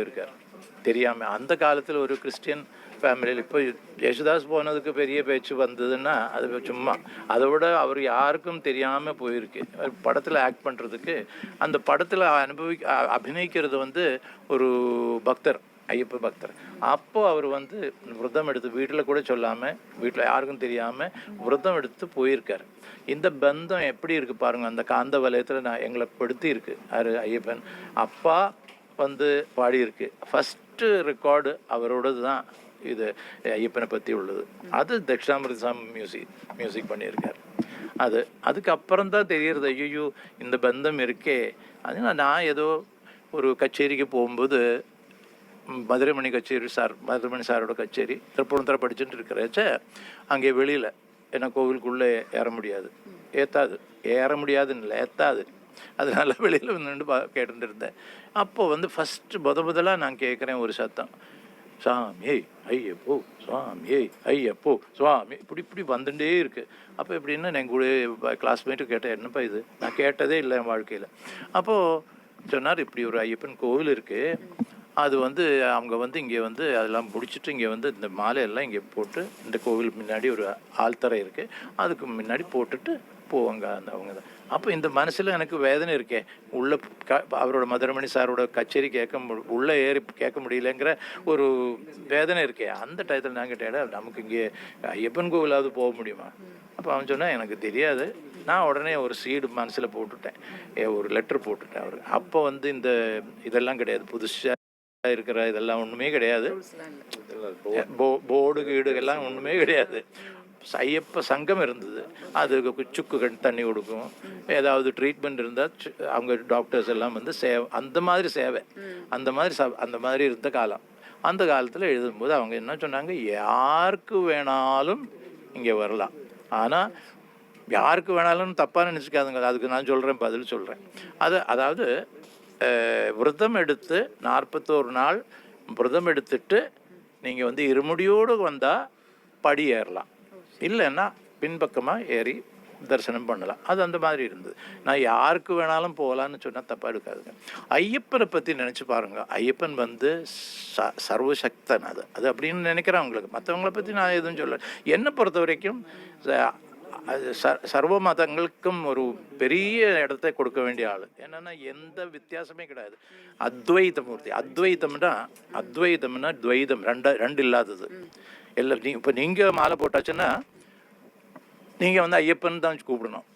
போயிருக்கார். தெரியாமல் அந்த காலத்தில் ஒரு கிறிஸ்டியன் ஃபேமிலியில் இப்போ யேசுதாஸ் போனதுக்கு பெரிய பேச்சு வந்ததுன்னா அது சும்மா. அதை விட அவர் யாருக்கும் தெரியாமல் போயிருக்கு. படத்தில் ஆக்ட் பண்ணுறதுக்கு அந்த படத்தில் அனுபவி அபிநயிக்கிறது வந்து ஒரு பக்தர் ஐயப்ப பக்தர். அப்போ அவர் வந்து விரதம் எடுத்து வீட்டில் கூட சொல்லாமல் வீட்டில் யாருக்கும் தெரியாமல் விரதம் எடுத்து போயிருக்கார். இந்த பந்தம் எப்படி இருக்கு பாருங்கள் அந்த காந்த வலயத்தில் நான் எங்களை படுத்தி இருக்கு. யாரு? ஐயப்பன். அப்பா வந்து பாடியிருக்கு. ஃபஸ்ட்டு ரெக்கார்டு அவரோடது தான் இது ஐயப்பனை பற்றி உள்ளது. அது தட்சிணாமிர்த சாமி மியூசிக் மியூசிக் பண்ணியிருக்கார். அது அதுக்கப்புறம் தான் தெரியறது ஐயோ இந்த பந்தம் இருக்கே. அதனால் நான் ஏதோ ஒரு கச்சேரிக்கு போகும்போது மதுரைமணி கச்சேரி சார் மதுரைமணி சாரோட கச்சேரி திருப்பூரத்தில் படிச்சுட்டு இருக்கிறச்ச அங்கே வெளியில் ஏன்னா கோவிலுக்குள்ளே ஏற முடியாது. ஏற்றாது ஏற முடியாதுன்னு இல்லை ஏற்றாது அதனால் வெளியில் நின்று பா கேட்டுட்டு இருந்தேன் அப்போ வந்து ஃபஸ்ட்டு முத முதலாக நான் கேட்குறேன் ஒரு சத்தம். சாமி ஐயப்போ சுவாமி ஐயப்போ சுவாமி இப்படி இப்படி வந்துட்டே இருக்குது அப்போ எப்படின்னா என் கூட கிளாஸ்மேட்டு கேட்டேன் என்னப்பா இது? நான் கேட்டதே இல்லை என் வாழ்க்கையில். அப்போது சொன்னார் இப்படி ஒரு ஐயப்பன் கோவில் இருக்குது அது வந்து அவங்க வந்து இங்கே வந்து அதெல்லாம் முடிச்சுட்டு இங்கே வந்து இந்த மாலையெல்லாம் இங்கே போட்டு இந்த கோவில் முன்னாடி ஒரு ஆழ்த்தரை இருக்குது அதுக்கு முன்னாடி போட்டுட்டு போவாங்க அந்த அவங்க தான். அப்போ இந்த மனசில் எனக்கு வேதனை இருக்கே. உள்ள க அவரோட மதுரமணி சாரோட கச்சேரி கேட்க மு உள்ளே ஏறி கேட்க முடியலங்கிற ஒரு வேதனை இருக்கே. அந்த டயத்தில் நான் கேட்டேன் நமக்கு இங்கே ஐயப்பன் கோவிலாவது போக முடியுமா? அப்போ அவன் சொன்னான் எனக்கு தெரியாது. நான் உடனே ஒரு சீடு மனசில் போட்டுட்டேன். ஒரு லெட்டர் போட்டுட்டேன் அவருக்கு அப்போ வந்து இந்த இதெல்லாம் கிடையாது. புதுசாக இருக்கிற இதெல்லாம் ஒன்றுமே கிடையாது. போ போர்டு கீடு எல்லாம் ஒன்றுமே கிடையாது. ஐயப்ப சங்கம் இருந்தது. அதுக்கு சுக்கு கண் தண்ணி கொடுக்கும். ஏதாவது ட்ரீட்மெண்ட் இருந்தால் அவங்க டாக்டர்ஸ் எல்லாம் வந்து சேவை அந்த மாதிரி சேவை. அந்த மாதிரி ச அந்த மாதிரி இருந்த காலம். அந்த காலத்தில் எழுதும்போது அவங்க என்ன சொன்னாங்க? யாருக்கு வேணாலும் இங்கே வரலாம். ஆனால் யாருக்கு வேணாலும் தப்பாக நினச்சிக்காதுங்க. அதுக்கு நான் சொல்கிறேன் பதில் சொல்கிறேன் அது அதாவது விரதம் எடுத்து நாற்பத்தோரு நாள் விரதம் எடுத்துட்டு நீங்கள் வந்து இருமுடியோடு வந்தால் படி ஏறலாம். இல்லைன்னா பின்பக்கமாக ஏறி தரிசனம் பண்ணலாம். அது அந்த மாதிரி இருந்தது. நான் யாருக்கு வேணாலும் போகலான்னு சொன்னால் தப்பாக எடுக்காதுங்க. ஐயப்பனை பற்றி நினச்சி பாருங்கள் ஐயப்பன் வந்து ச சர்வசக்தன் அது. அது அப்படின்னு நினைக்கிறேன் அவங்களுக்கு. மற்றவங்கள பற்றி நான் எதுவும் சொல்ல என்னை பொறுத்த வரைக்கும் அது ச- சர்வ மதங்களுக்கும் ஒரு பெரிய இடத்தை கொடுக்க வேண்டிய ஆள். என்னன்னா எந்த வித்தியாசமே கிடையாது. அத்வைத மூர்த்தி அத்வைதம்னா அத்வைதம்னா துவைதம் ரெண்டு ரெண்டு இல்லாதது. எல்லாம் நீ இப்போ நீங்கள் மாலை போட்டாச்சுன்னா நீங்கள் வந்து ஐயப்பன் தான் கூப்பிடணும்.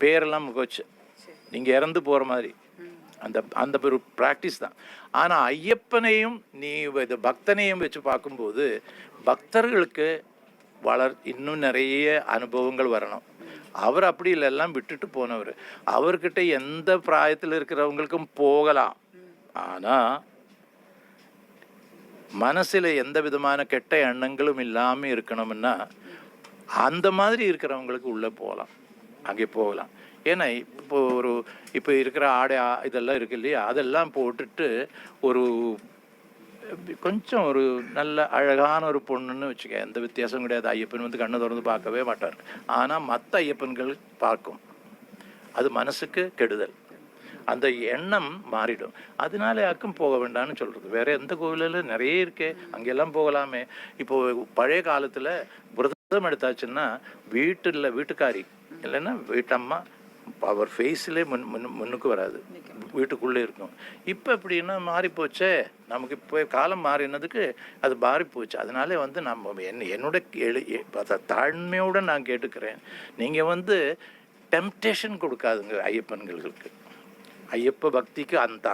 பேரெல்லாம் போச்சு நீங்கள் இறந்து போகிற மாதிரி. அந்த அந்த ஒரு ப்ராக்டிஸ் தான். ஆனால் ஐயப்பனையும் நீ இது பக்தனையும் வச்சு பார்க்கும்போது பக்தர்களுக்கு வளர் இன்னும் நிறைய அனுபவங்கள் வரணும். அவர் அப்படி எல்லாம் விட்டுட்டு போனவர். அவர்கிட்ட எந்த பிராயத்தில் இருக்கிறவங்களுக்கும் போகலாம். ஆனால் மனசில் எந்த விதமான கெட்ட எண்ணங்களும் இல்லாமல் இருக்கணும்னா அந்த மாதிரி இருக்கிறவங்களுக்கு உள்ளே போகலாம். அங்கே போகலாம். ஏன்னா இப்போ ஒரு இப்போ இருக்கிற ஆடை ஆ- இதெல்லாம் இருக்கு இல்லையா? அதெல்லாம் போட்டுட்டு ஒரு கொஞ்சம் ஒரு நல்ல அழகான ஒரு பொண்ணுன்னு வச்சுக்க எந்த வித்தியாசம் கிடையாது. ஐயப்பன் வந்து கண்ணை திறந்து பார்க்கவே மாட்டார். ஆனால் மற்ற ஐயப்பன்கள் பார்க்கும். அது மனசுக்கு கெடுதல். அந்த எண்ணம் மாறிடும். அதனால யாருக்கும் போக வேண்டாம்னு சொல்றது. வேற எந்த கோவிலில் நிறைய இருக்கே அங்கெல்லாம் போகலாமே. இப்போ பழைய காலத்துல விரதம் எடுத்தாச்சுன்னா வீட்டில் வீட்டுக்காரி இல்லைன்னா வீட்டம்மா அவர் ஃபேஸ்லேயே முன் முன் முன்னுக்கு வராது. வீட்டுக்குள்ளே இருக்கும். இப்போ எப்படின்னா மாறி போச்சே நமக்கு இப்போ காலம் மாறினதுக்கு அது மாறி போச்சு அதனால வந்து நம்ம என்ன என்னோட எழு தாழ்மையோட நான் கேட்டுக்கிறேன். நீங்கள் வந்து டெம்டேஷன் கொடுக்காதுங்க ஐயப்பன்களுக்கு. ஐயப்ப பக்திக்கு அந்த